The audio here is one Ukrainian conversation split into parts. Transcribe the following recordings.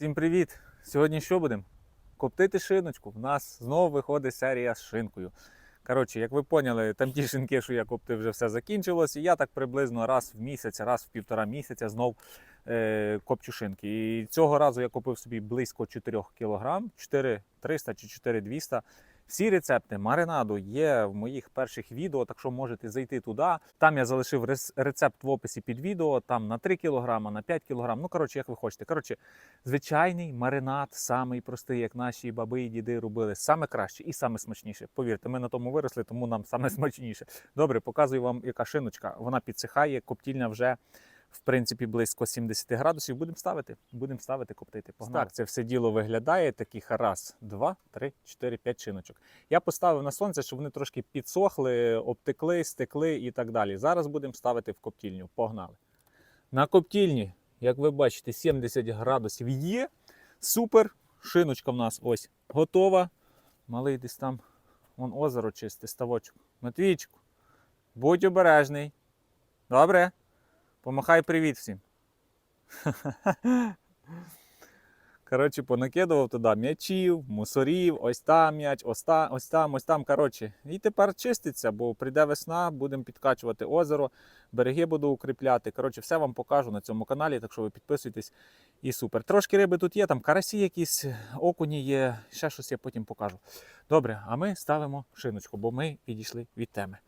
Всім привіт! Сьогодні що будемо? Коптити шиночку. В нас знову виходить серія з шинкою. Коротше, як ви поняли, там ті шинки, що я коптив, вже все закінчилось. І я так приблизно раз в місяць, раз в півтора місяця знов е, копчу шинки. І цього разу я купив собі близько 4 кг, 4300 чи 4200. Всі рецепти маринаду є в моїх перших відео, так що можете зайти туди. Там я залишив рецепт в описі під відео, там на 3 кг, на 5 кг. Ну, коротше, як ви хочете. Коротше, звичайний маринад, самий простий, як наші баби і діди робили, саме краще і саме смачніше. Повірте, ми на тому виросли, тому нам саме смачніше. Добре, показую вам, яка шиночка. Вона підсихає, коптільня вже. В принципі, близько 70 градусів. Будемо ставити, будемо ставити, коптити. Погнали. Так, це все діло виглядає таких раз, два, три, чотири, п'ять шиночок. Я поставив на сонце, щоб вони трошки підсохли, обтекли, стекли і так далі. Зараз будемо ставити в коптільню. Погнали. На коптільні, як ви бачите, 70 градусів є. Супер. Шиночка в нас ось готова. Малий десь там вон озеро чисте, ставочок. Матвійчику, будь обережний. Добре? Помахай привіт всім. Коротше, понакидував туди м'ячів, мусорів, ось там м'яч, ось там, ось там, ось там. Коротше. І тепер чиститься, бо прийде весна, будемо підкачувати озеро, береги буду укріпляти. Коротше, все вам покажу на цьому каналі, так що ви підписуйтесь і супер. Трошки риби тут є, там карасі якісь, окуні є, ще щось я потім покажу. Добре, а ми ставимо шиночку, бо ми підійшли від теми.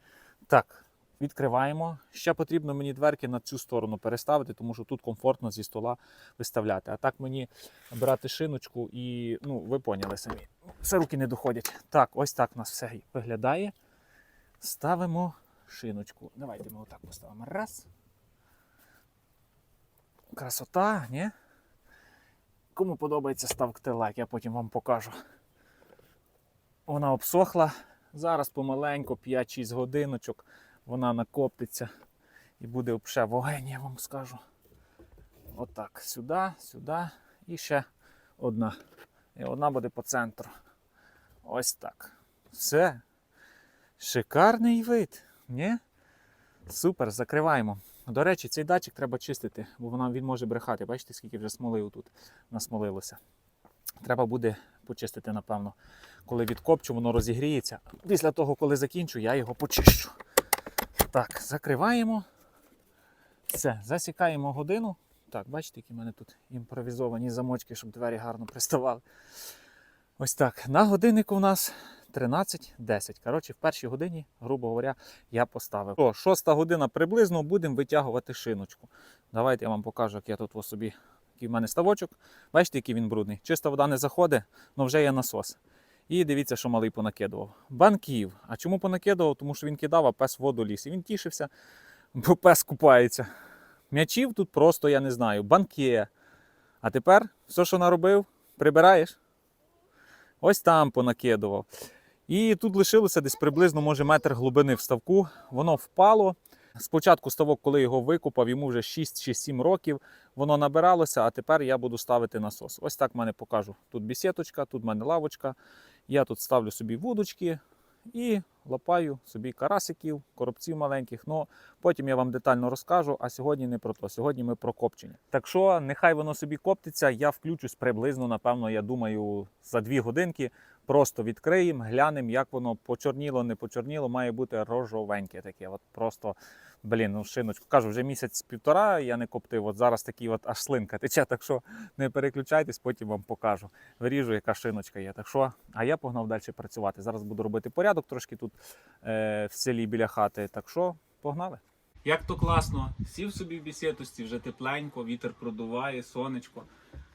Так, відкриваємо. Ще потрібно мені дверки на цю сторону переставити, тому що тут комфортно зі стола виставляти. А так мені брати шиночку і, ну, ви поняли самі. Все руки не доходять. Так, ось так у нас все виглядає. Ставимо шиночку. Давайте ми отак поставимо. Раз. Красота, ні? Кому подобається, ставте лайк, я потім вам покажу. Вона обсохла. Зараз помаленьку, 5-6 годиночок, вона накоптиться і буде вже вогонь, я вам скажу. Отак, сюди, сюди і ще одна. І одна буде по центру. Ось так. Все. Шикарний вид. Ні? Супер, закриваємо. До речі, цей датчик треба чистити, бо він може брехати. Бачите, скільки вже смоли тут насмолилося. Треба буде почистити, напевно. Коли відкопчу, воно розігріється. Після того, коли закінчу, я його почищу. Так, закриваємо. Все, засікаємо годину. Так, бачите, які в мене тут імпровізовані замочки, щоб двері гарно приставали. Ось так. На годиннику у нас 13.10. Коротше, в першій годині, грубо говоря, я поставив. О, шоста година приблизно будемо витягувати шиночку. Давайте я вам покажу, як я тут ось собі, який в мене ставочок. Бачите, який він брудний. Чиста вода не заходить, але вже є насос. І дивіться, що малий понакидував. Банків. А чому понакидував? Тому що він кидав, а пес в воду ліз. І він тішився, бо пес купається. М'ячів тут просто, я не знаю, банки. А тепер все, що наробив, прибираєш. Ось там понакидував. І тут лишилося десь приблизно, може, метр глибини в ставку. Воно впало. Спочатку ставок, коли його викупав, йому вже 6 чи 7 років. Воно набиралося, а тепер я буду ставити насос. Ось так в мене покажу. Тут бісеточка, тут в мене лавочка. Я тут ставлю собі вудочки і лапаю собі карасиків, коробців маленьких. Ну, потім я вам детально розкажу, а сьогодні не про то. Сьогодні ми про копчення. Так що нехай воно собі коптиться, я включусь приблизно, напевно, я думаю, за дві годинки. Просто відкриємо, глянемо, як воно почорніло, не почорніло, має бути рожовеньке таке. От просто, блін, ну шиночку. Кажу, вже місяць-півтора я не коптив. От зараз такий от аж слинка тече, так що не переключайтесь, потім вам покажу. Виріжу, яка шиночка є. Так що, а я погнав далі працювати. Зараз буду робити порядок трошки тут е, в селі біля хати. Так що, погнали. Як то класно, сів собі в бісетості, вже тепленько, вітер продуває, сонечко,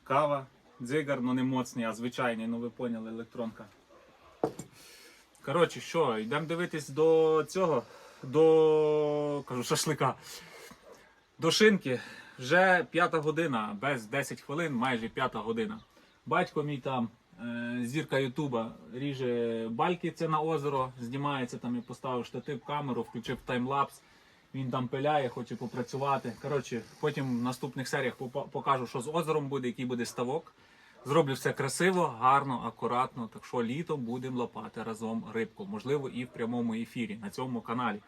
кава, дзигар, ну не моцний, а звичайний, ну ви поняли, електронка. Коротше, що, йдемо дивитись до цього, до кажу, шашлика. До шинки. Вже п'ята година, без 10 хвилин, майже п'ята година. Батько мій там, е, зірка Ютуба, ріже бальки це на озеро, знімається там, я поставив штатив, камеру, включив таймлапс. Він там пиляє, хоче попрацювати. Коротше, потім в наступних серіях покажу, що з озером буде, який буде ставок. Зроблю все красиво, гарно, акуратно. Так що літом будемо лапати разом рибку. Можливо, і в прямому ефірі на цьому каналі.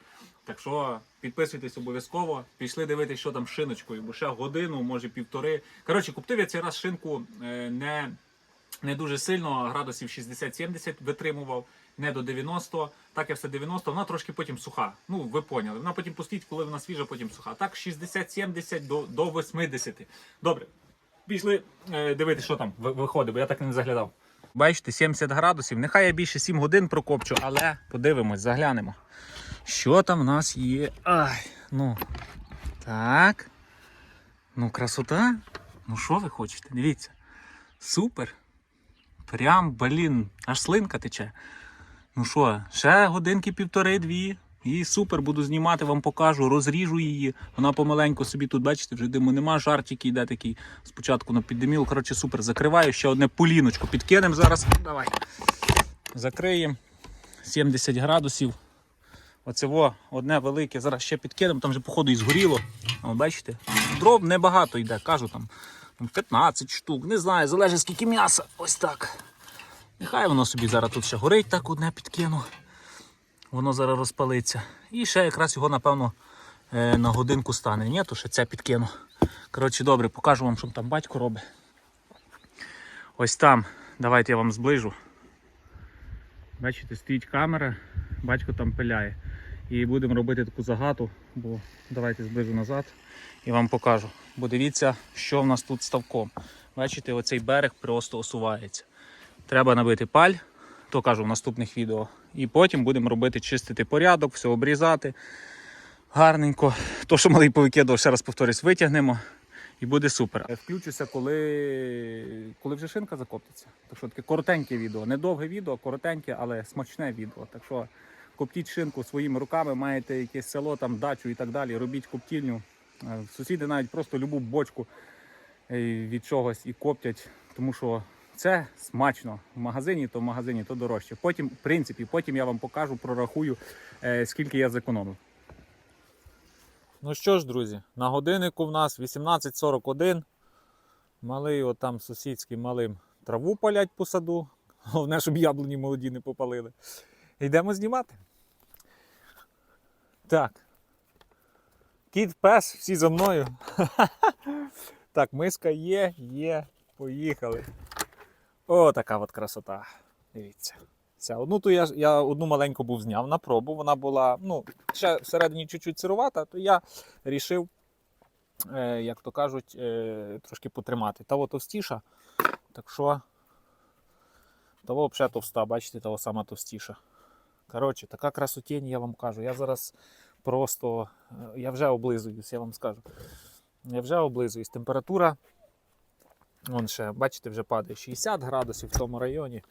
Так що підписуйтесь обов'язково. Пішли дивитися, що там з шиночкою, бо ще годину, може півтори. Коротше, куптив я цей раз шинку е, не, не дуже сильно, градусів 60-70 витримував. Не до 90, так я все 90, вона трошки потім суха. Ну, ви поняли. Вона потім пустить, коли вона свіжа, потім суха. Так, 60-70 до, до 80. Добре. Пішли е, дивитися, що там виходить, бо я так не заглядав. Бачите, 70 градусів. Нехай я більше 7 годин прокопчу, але подивимось, заглянемо. Що там в нас є? Ай, ну. Так. Ну, красота. Ну, що ви хочете? Дивіться. Супер. Прям, блін, аж слинка тече. Ну що, ще годинки півтори-дві. І супер, буду знімати, вам покажу, розріжу її. Вона помаленьку собі тут, бачите, вже диму нема, жар йде такий. Спочатку на піддиміло. Коротше, супер. Закриваю. Ще одне поліночко підкинемо зараз. Давай. Закриємо. 70 градусів. Оце во, одне велике. Зараз ще підкинемо, там вже, походу, і згоріло. О, бачите? Дров небагато йде, кажу там 15 штук, не знаю, залежить скільки м'яса. Ось так. Нехай воно собі зараз тут ще горить, так одне підкину. Воно зараз розпалиться. І ще якраз його, напевно, е, на годинку стане. Ні, то ще це підкину. Коротше, добре, покажу вам, що там батько робить. Ось там. Давайте я вам зближу. Бачите, стоїть камера, батько там пиляє. І будемо робити таку загату, бо давайте зближу назад і вам покажу. Бо дивіться, що в нас тут ставком. Бачите, оцей берег просто осувається. Треба набити паль, то кажу в наступних відео. І потім будемо робити чистити порядок, все обрізати гарненько. То, що малий повикидав, ще раз повторюсь, витягнемо. І буде супер. Включуся, коли, коли вже шинка закоптиться. Так що таке коротеньке відео. Не довге відео, коротеньке, але смачне відео. Так що коптіть шинку своїми руками, маєте якесь село, там дачу і так далі. Робіть коптільню. Е, Сусіди навіть просто любу бочку е, від чогось і коптять, тому що це смачно. В магазині, то в магазині, то дорожче. Потім, в принципі, потім я вам покажу, прорахую, е, скільки я зекономив. Ну що ж, друзі, на годиннику в нас 18.41. Малий, от там сусідський малим траву палять по саду. Головне, щоб яблуні молоді не попалили. Йдемо знімати. Так. Кіт, пес, всі за мною. Так, миска є, є, поїхали. О, така от красота. Дивіться. Ця одну ту я, я одну маленьку був зняв на пробу. Вона була ну, ще всередині чуть-чуть сирувата, то я рішив, е, як то кажуть, е, трошки потримати. Та товстіша. Так що, того взагалі товста, бачите, того сама товстіша. Коротше, така красотень, я вам кажу. Я зараз просто, е, я вже облизуюсь, я вам скажу. Я вже облизуюсь. Температура, вон ще, бачите, вже падає 60 градусів в тому районі.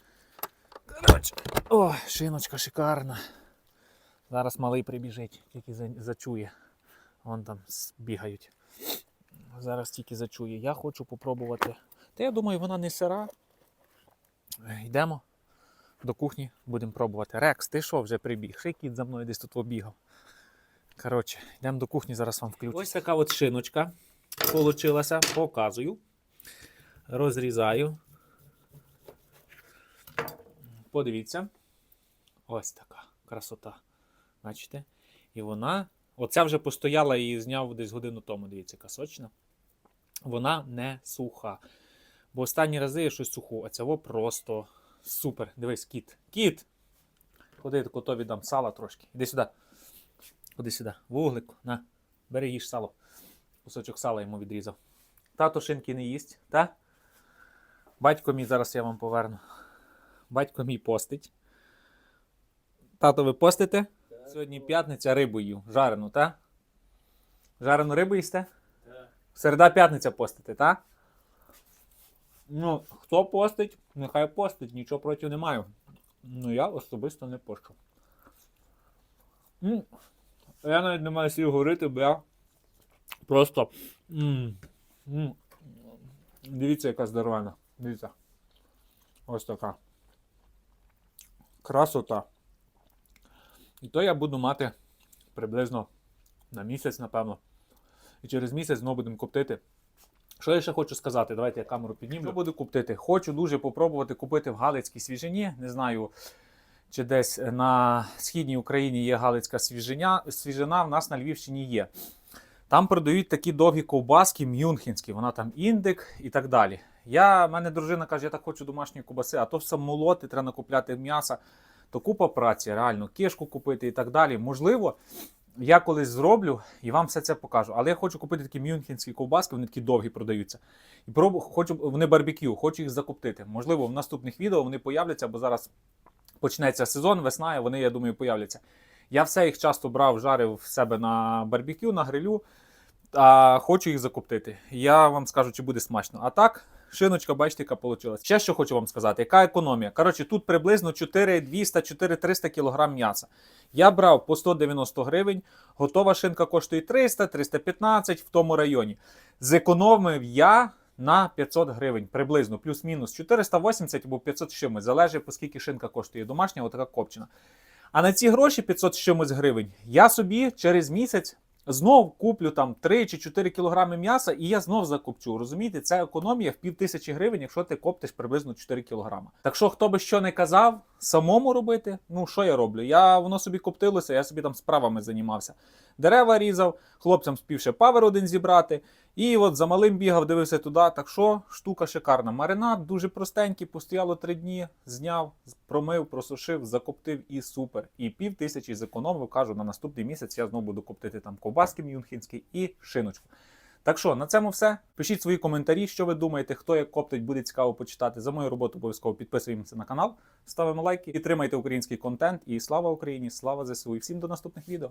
О, шиночка шикарна. Зараз малий прибіжить, тільки зачує. Вон там бігають. Зараз тільки зачує. Я хочу попробувати. Та я думаю, вона не сира. Йдемо до кухні, будемо пробувати. Рекс, ти що вже прибіг? Ще кіт за мною десь тут побігав. Коротше, йдемо до кухні, зараз вам включу. Ось така от шиночка получилася. Показую. Розрізаю. Подивіться. Ось така красота. Бачите? І вона. Оця вже постояла і зняв десь годину тому, дивіться, яка сочна. Вона не суха. Бо останні рази я щось суху, а цього просто супер. Дивись, кіт. Кіт! Ходи, котові дам сала трошки. Іди сюди. Ходи сюди. Вуглик, на, бери їж сало. Кусочок сала йому відрізав. Тато шинки не їсть, та? Батько мій зараз я вам поверну. Батько мій постить. Тато, ви постите? Сьогодні п'ятниця рибу їв. Жарену, та? Жарену рибу їсте? Так. Середа п'ятниця постите, та? Ну, хто постить, нехай постить, нічого проти не маю. Ну, я особисто не пощу. Я навіть не маю слів говорити, бо я просто. м, м, Дивіться, яка здоровена. Дивіться. Ось така. Красота. І то я буду мати приблизно на місяць, напевно. І через місяць знову будемо коптити. Що я ще хочу сказати? Давайте я камеру підніму. Що буду купити? Хочу дуже попробувати купити в Галицькій свіжині. Не знаю, чи десь на східній Україні є Галицька свіжиня. Свіжина в нас на Львівщині є. Там продають такі довгі ковбаски мюнхенські, вона там індик і так далі. Я, в мене дружина каже, я так хочу домашньої ковбаси, а то все молоти, треба накупляти м'яса. То купа праці, реально, кишку купити і так далі. Можливо, я колись зроблю і вам все це покажу. Але я хочу купити такі мюнхенські ковбаски, вони такі довгі продаються. І пробу, хочу, вони барбекю, хочу їх закоптити. Можливо, в наступних відео вони появляться, бо зараз почнеться сезон, весна, і вони, я думаю, появляться. Я все їх часто брав, жарив в себе на барбекю, на грилю, а хочу їх закоптити. Я вам скажу, чи буде смачно. А так, шиночка, бачите, яка вийшла. Ще що хочу вам сказати, яка економія? Коротше, тут приблизно 4200-4300 кг м'яса. Я брав по 190 гривень, готова шинка коштує 300-315 в тому районі. Зекономив я на 500 гривень, приблизно, плюс-мінус 480 або 500 з чимось, залежить, по скільки шинка коштує домашня, отака копчена. А на ці гроші 500 з чимось гривень я собі через місяць знов куплю там 3 чи 4 кілограми м'яса, і я знов закупчу. Розумієте, це економія в пів тисячі гривень, якщо ти коптиш приблизно 4 кілограми. Так що, хто би що не казав, самому робити, ну що я роблю? Я воно собі коптилося, я собі там справами займався. Дерева різав, хлопцям спів ще павер один зібрати. І от за малим бігав, дивився туди. Так що штука шикарна. Маринад дуже простенький, постояло три дні, зняв, промив, просушив, закоптив і супер. І пів тисячі зекономив. Кажу, на наступний місяць я знову буду коптити там ковбаски мюнхенські і шиночку. Так що на цьому все. Пишіть свої коментарі, що ви думаєте, хто як коптить, буде цікаво почитати. За мою роботу обов'язково підписуємося на канал, ставимо лайки, підтримайте український контент. І слава Україні! Слава ЗСУ! І всім до наступних відео!